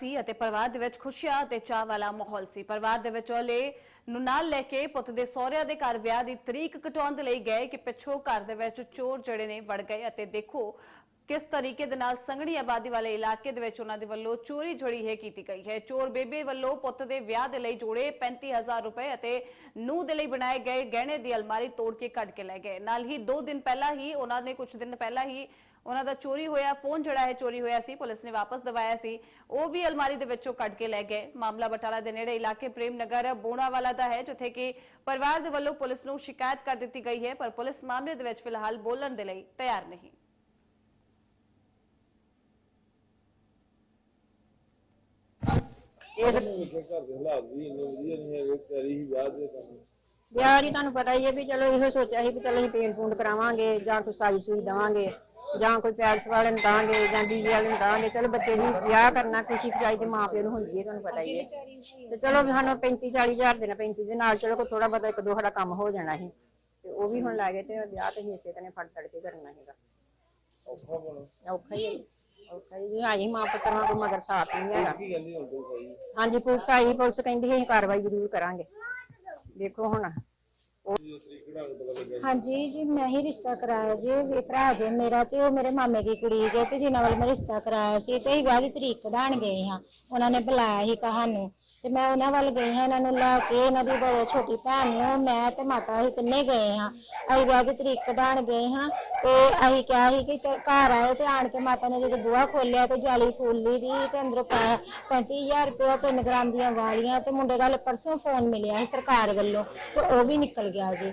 ਸੀ ਅਤੇ ਪਰਿਵਾਰ ਦੇ ਵਿੱਚ ਖੁਸ਼ੀਆਂ ਤੇ ਚਾਹ ਵਾਲਾ ਮਾਹੌਲ ਸੀ। ਪਰਿਵਾਰ ਦੇ ਵਿਚੋਲੇ ਨੂੰ ਨਾਲ ਲੈ ਕੇ ਪੁੱਤ ਦੇ ਸਹੁਰਿਆਂ ਦੇ ਘਰ ਵਿਆਹ ਦੀ ਤਰੀਕ ਕਟਾਉਣ ਦੇ ਲਈ ਗਏ ਕਿ ਪਿੱਛੋਂ ਘਰ ਦੇ ਵਿੱਚ ਚੋਰ ਜਿਹੜੇ ਨੇ ਵੜ ਗਏ ਅਤੇ ਦੇਖੋ ਕਿਸ ਤਰੀਕੇ ਦੇ ਨਾਲ ਸੰਘਣੀ ਆਬਾਦੀ ਵਾਲੇ ਇਲਾਕੇ ਦੇ ਵਿੱਚ ਉਹਨਾਂ ਦੇ ਵੱਲੋਂ ਚੋਰੀ ਜਿਹੜੀ ਹੈ ਕੀਤੀ ਗਈ ਹੈ? ਚੋਰ ਬੇਬੇ ਵੱਲੋਂ ਪੁੱਤ ਦੇ ਵਿਆਹ ਦੇ ਲਈ ਜੋੜੇ 35000 ਰੁਪਏ ਅਤੇ ਨੂੰ ਦੇ ਲਈ ਬਣਾਏ ਗਏ ਗਹਿਣੇ ਦੀ ਅਲਮਾਰੀ ਤੋੜ ਕੇ ਕੱਢ ਕੇ ਲੈ ਗਏ। ਨਾਲ ਹੀ 2 ਦਿਨ ਪਹਿਲਾਂ ਹੀ ਉਹਨਾਂ ਨੇ, ਕੁਝ ਦਿਨ ਪਹਿਲਾਂ ਹੀ ਉਹਨਾਂ ਦਾ ਚੋਰੀ ਹੋਇਆ, ਫੋਨ ਜਿਹੜਾ ਹੈ ਚੋਰੀ ਹੋਇਆ ਸੀ, ਪੁਲਿਸ ਨੇ ਵਾਪਸ ਦਵਾਇਆ ਸੀ। ਉਹ ਵੀ ਅਲਮਾਰੀ ਦੇ ਵਿੱਚੋਂ ਕੱਢ ਕੇ ਲੈ ਗਏ। ਮਾਮਲਾ ਬਟਾਲਾ ਦੇ ਨੇੜੇ ਇਲਾਕੇ ਪ੍ਰੇਮ ਨਗਰ ਬੋਣਾਵਾਲਾ ਦਾ ਹੈ, ਜਿੱਥੇ ਕਿ ਪਰਿਵਾਰ ਦੇ ਵੱਲੋਂ ਪੁਲਿਸ ਨੂੰ ਸ਼ਿਕਾਇਤ ਕਰ ਦਿੱਤੀ ਗਈ ਹੈ, ਪਰ ਪੁਲਿਸ ਮਾਮਲੇ ਦੇ ਵਿੱਚ ਫਿਲਹਾਲ ਬੋਲਣ ਦੇ ਲਈ ਤਿਆਰ ਨਹੀਂ। ਇਸ ਮੇਰੇ ਘਰ ਦੇ ਹਾਲਾਤ ਵੀ ਇੰਨੇ ਵਧੀਆ ਨਹੀਂ ਹੈਗੇ ਕਰੀ ਹੀ ਵਿਆਹ ਦੇ ਕੰਮ। ਵਿਆਹ ਦੀ ਤੁਹਾਨੂੰ ਪਤਾ ਹੀ ਹੈ ਵੀ ਚਲੋ ਇਹੋ ਸੋਚਿਆ ਸੀ ਵੀ ਚਲੋ ਅਸੀਂ ਪੇਂਟ ਪੂੰਟ ਕਰਾਵਾਂਗੇ ਜਾਂ ਕੋਈ ਸਾਈ ਸੂਈ ਦੇਵਾਂਗੇ ਜਾਂ ਕੋਈ ਪੈਲਸ ਵਾਲੇ ਨੂੰ ਦਾਂਗੇ ਜਾਂ ਡੀਜੇ ਵਾਲੇ ਨੂੰ ਦਾਂਗੇ। ਚਲੋ ਬੱਚੇ ਦੀ ਵਿਆਹ ਕਰਨਾ ਖੁਸ਼ੀ ਖੁਸ਼ਾਈ ਤੇ ਮਾਂ ਪਿਓ ਨੂੰ ਹੁੰਦੀ ਹੈ ਤੁਹਾਨੂੰ ਪਤਾ ਹੀ ਹੈ। ਤੇ ਚਲੋ ਵੀ ਸਾਨੂੰ 35 40 ਹਜ਼ਾਰ ਦੇਣਾ 35 ਦੇ ਨਾਲ ਚਲੋ ਕੋਈ ਥੋੜਾ ਬਹੁਤਾ ਇੱਕ ਦੋ ਸਾਡਾ ਕੰਮ ਹੋ ਜਾਣਾ ਸੀ। ਤੇ ਉਹ ਵੀ ਹੁਣ ਲੱਗੇ ਤੇ ਵਿਆਹ ਤੇ ਹੀ ਇਸੇ ਤਰ੍ਹਾਂ ਫੜ ਤੜ ਕੇ ਕਰਨਾ ਹੈਗਾ। ਔਖਾ ਬਣਾ ਔਖਾ ਹੀ ਹੈ। ਔਖਾ ਆਈ ਮਾਂ ਪੁੱਤਰਾਂ ਕੋ ਮਗਰ ਸਾਥ ਨਹੀਂ ਹੈਗਾ ਕੀ ਕਹਿੰਦੀ ਹੁਣ ਤੂੰ ਸਹੀ ਹਾਂਜੀ, ਪੁਲਿਸ ਆਈ, ਪੁਲਿਸ ਕਹਿੰਦੀ ਅਸੀਂ ਕਾਰਵਾਈ ਜ਼ਰੂਰ ਕਰਾਂਗੇ। ਦੇਖੋ ਹੁਣ। ਜੀ ਹਾਂਜੀ ਜੀ, ਮੈਂ ਹੀ ਰਿਸ਼ਤਾ ਕਰਾਇਆ ਜੀ, ਵੀ ਭਰਾ ਜੇ ਮੇਰਾ ਤੇ ਉਹ ਮੇਰੇ ਮਾਮੇ ਦੀ ਕੁੜੀ ਜੇ, ਤੇ ਜਿਨ੍ਹਾਂ ਵੱਲ ਮੈਂ ਰਿਸ਼ਤਾ ਕਰਾਇਆ ਸੀ, ਤੇ ਅਸੀਂ ਵਿਆਹ ਦੀ ਤਰੀਕ ਕਢਾਣ ਗਏ ਹਾਂ। ਉਹਨਾਂ ਨੇ ਬੁਲਾਇਆ ਸੀ ਕਹਾਨੂੰ। ਤੇ ਮੈਂ ਉਹਨਾਂ ਵੱਲ ਗਈ ਹਾਂ, ਇਹਨਾਂ ਨੂੰ ਲੈ ਕੇ ਇਹਨਾਂ ਦੀ ਬੜੀ ਛੋਟੀ ਭੈਣ ਨੂੰ ਮੈਂ ਤੇ ਮਾਤਾ ਅਸੀਂ ਤਿੰਨੇ ਗਏ ਹਾਂ। ਅਸੀਂ ਵਿਆਹ ਦੀ ਤਰੀਕ ਕਢਾਣ ਗਏ ਹਾਂ ਤੇ ਅਸੀਂ ਕਿਹਾ ਸੀ ਕਿ ਚੱਲ ਘਰ ਆਏ ਤੇ ਆਣ ਕੇ ਮਾਤਾ ਨੇ ਜਦੋਂ ਬੂਹਾ ਖੋਲਿਆ ਤੇ ਜਾਲੀ ਖੋਲੀ ਦੀ ਤੇ ਅੰਦਰੋਂ ਪਾਇਆ 35000 ਰੁਪਏ ਤਿੰਨ ਗ੍ਰਾਮ ਦੀਆਂ ਵਾਲੀਆਂ ਤੇ ਮੁੰਡੇ ਦਾ ਪਰਸੋਂ ਫੋਨ ਮਿਲਿਆ ਸੀ ਸਰਕਾਰ ਵੱਲੋਂ ਤੇ ਉਹ ਵੀ ਨਿਕਲ ਗਿਆ ਜੀ।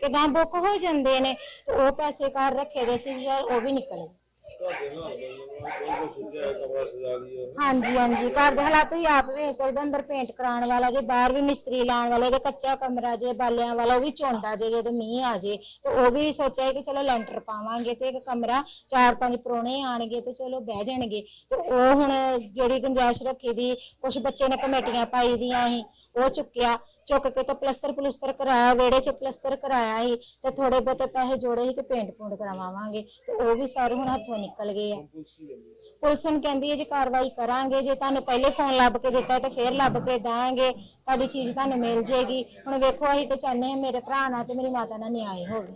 ਕਿ ਗਾਂ ਬੁੱਕ ਹੋ ਜਾਂਦੇ ਨੇ ਤੇ ਉਹ ਪੈਸੇ ਘਰ ਰੱਖੇ ਦੇ ਸੀ ਯਾਰ ਉਹ ਵੀ ਨਿਕਲ। ਗਏ ਹਾਂਜੀ ਹਾਂਜੀ। ਘਰ ਦੇ ਹਾਲਾਤ ਤੁਸੀਂ ਆਪ ਵੇਖ ਸਕਦੇ ਅੰਦਰ ਪੇਂਟ ਕਰਾਉਣ ਵਾਲਾ ਜੇ ਬਾਹਰ ਵੀ ਮਿਸਤਰੀ ਲਾਉਣ ਵਾਲਾ ਜੇ ਕੱਚਾ ਕਮਰਾ ਜੇ ਬਾਲਿਆਂ ਵਾਲਾ ਉਹ ਵੀ ਚੋਂਦਾ ਜੇ ਜਦੋਂ ਮੀਂਹ ਆ ਜੇ ਤੇ ਉਹ ਵੀ ਸੋਚਿਆ ਕਿ ਚਲੋ ਲੈਂਟਰ ਪਾਵਾਂਗੇ ਤੇ ਇੱਕ ਕਮਰਾ ਚਾਰ ਪੰਜ ਪ੍ਰਾਹੁਣੇ ਆਣਗੇ ਤੇ ਚਲੋ ਬਹਿ ਜਾਣਗੇ। ਤੇ ਉਹ ਹੁਣ ਜਿਹੜੀ ਗੁੰਜਾਇਸ਼ ਰੱਖੀ ਦੀ ਕੁਝ ਬੱਚੇ ਨੇ ਕਮੇਟੀਆਂ ਪਾਈ ਦੀਆਂ ਸੀ ਉਹ ਚੁੱਕਿਆ, ਚੁੱਕ ਕੇ ਤੇ ਪਲਸਤਰ ਪਲਸਤਰ ਕਰਾਇਆ, ਵਿਹੜੇ 'ਚ ਪਲਸਤਰ ਕਰਾਇਆ ਸੀ ਤੇ ਥੋੜੇ ਬਹੁਤੇ ਪੈਸੇ ਜੋੜੇ ਸੀ ਕਿ ਪੇਂਟ ਪੂੰਟ ਕਰਵਾਵਾਂਗੇ ਤੇ ਉਹ ਵੀ ਸਾਰੇ ਹੁਣ ਹੱਥੋਂ ਨਿਕਲ ਗਏ ਆ। ਪੁਲਿਸ ਨੂੰ ਕਹਿੰਦੀ ਹੈ ਜੇ ਕਾਰਵਾਈ ਕਰਾਂਗੇ, ਜੇ ਤੁਹਾਨੂੰ ਪਹਿਲੇ ਫੋਨ ਲੱਭ ਕੇ ਦਿੱਤਾ ਤਾਂ ਫੇਰ ਲੱਭ ਕੇ ਦਾਂਗੇ, ਤੁਹਾਡੀ ਚੀਜ਼ ਤੁਹਾਨੂੰ ਮਿਲ ਜੇਗੀ। ਹੁਣ ਵੇਖੋ ਅਸੀਂ ਤੇ ਚਾਹੁੰਦੇ ਹਾਂ ਮੇਰੇ ਭਰਾ ਨਾਲ ਤੇ ਮੇਰੀ ਮਾਤਾ ਨਾਲ ਨਿਆਂ ਹੋਵੇ।